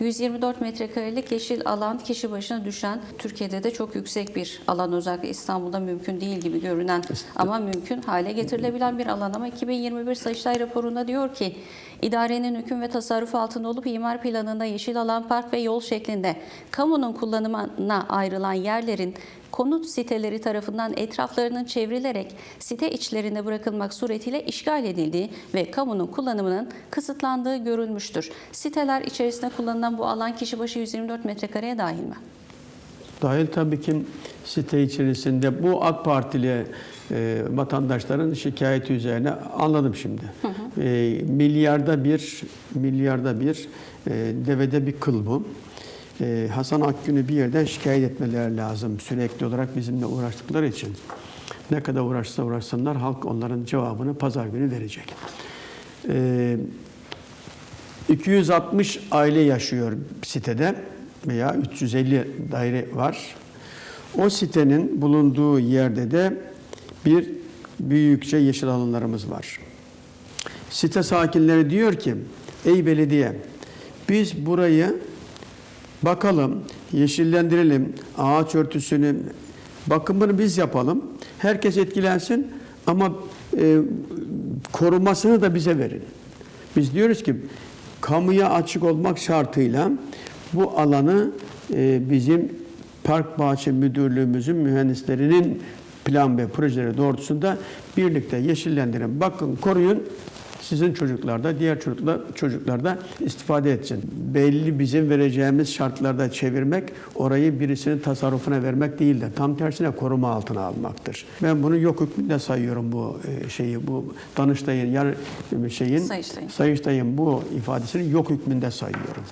124 metrekarelik yeşil alan kişi başına düşen Türkiye'de de çok yüksek bir alan. Özellikle İstanbul'da mümkün değil gibi görünen ama mümkün hale getirilebilen bir alan. Ama 2021 Sayıştay raporunda diyor ki idarenin hüküm ve tasarruf altında olup imar planında yeşil alan park ve yol şeklinde kamunun kullanımına ayrılan yerlerin konut siteleri tarafından etraflarının çevrilerek site içlerinde bırakılmak suretiyle işgal edildiği ve kamunun kullanımının kısıtlandığı görülmüştür. Siteler içerisinde kullanılan bu alan kişi başı 124 metrekareye dahil mi? Dahil tabii ki site içerisinde bu AK Partili e, vatandaşların şikayeti üzerine anladım şimdi. E, milyarda bir milyarda bir e, devede bir kıl bu. E, Hasan Akgün'ü bir yerden şikayet etmeleri lazım sürekli olarak bizimle uğraştıkları için. Ne kadar uğraşsa uğraşsınlar halk onların cevabını pazar günü verecek. E, 260 aile yaşıyor sitede veya 350 daire var. O sitenin bulunduğu yerde de bir büyükçe yeşil alanlarımız var. Site sakinleri diyor ki, ey belediye biz burayı bakalım, yeşillendirelim, ağaç örtüsünü, bakımını biz yapalım. Herkes etkilensin ama e, korumasını da bize verin. Biz diyoruz ki kamuya açık olmak şartıyla bu alanı e, bizim Park Bahçe Müdürlüğümüzün mühendislerinin plan ve projeleri doğrultusunda birlikte yeşillendirin. Bakın koruyun. Sizin çocuklar da diğer çocuklar, çocuklar da istifade etsin. Belli bizim vereceğimiz şartlarda çevirmek, orayı birisinin tasarrufuna vermek değil de tam tersine koruma altına almaktır. Ben bunu yok hükmünde sayıyorum bu e, şeyi, bu Danıştay'ın, yar şeyin, Sayıştay'ın. Sayıştay'ın bu ifadesini yok hükmünde sayıyorum.